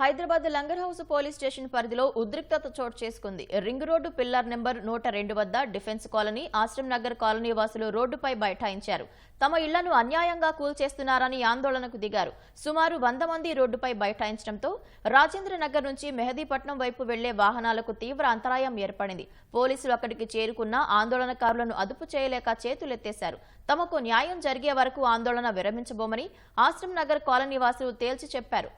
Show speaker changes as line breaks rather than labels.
Hyderabad Langar house police station పరిధిలో ఉద్రిక్తత చోటు చేసుకుంది. రింగ్ రోడ్డు పిల్లర్ నెంబర్ నూట రెండు వద్ద defence colony Ashram Nagar colony వాసులు రోడ్డుపై బైఠాయించారు. తమ ఇళ్ళను అన్యాయంగా కూల్చేస్తున్నారని ఆందోళనకు దిగారు. సుమారు వంద మంది రోడ్డుపై బైఠాయించడంతో రాజేంద్ర నగర్ నుంచి మెహదీపట్నం వైపు వెళ్ళే వాహనాలకు తీవ్ర అంతరాయం ఏర్పడింది. పోలీసులు అక్కడికి చేరుకున్న ఆందోళనకారులను అదుపు చేయలేక చేతులెత్తేశారు. తమకు న్యాయం జరిగే వరకు ఆందోళన విరమించబోమని ఆశ్రమ్ నగర్ కాలనీ వాసులు తేల్చి చెప్పారు.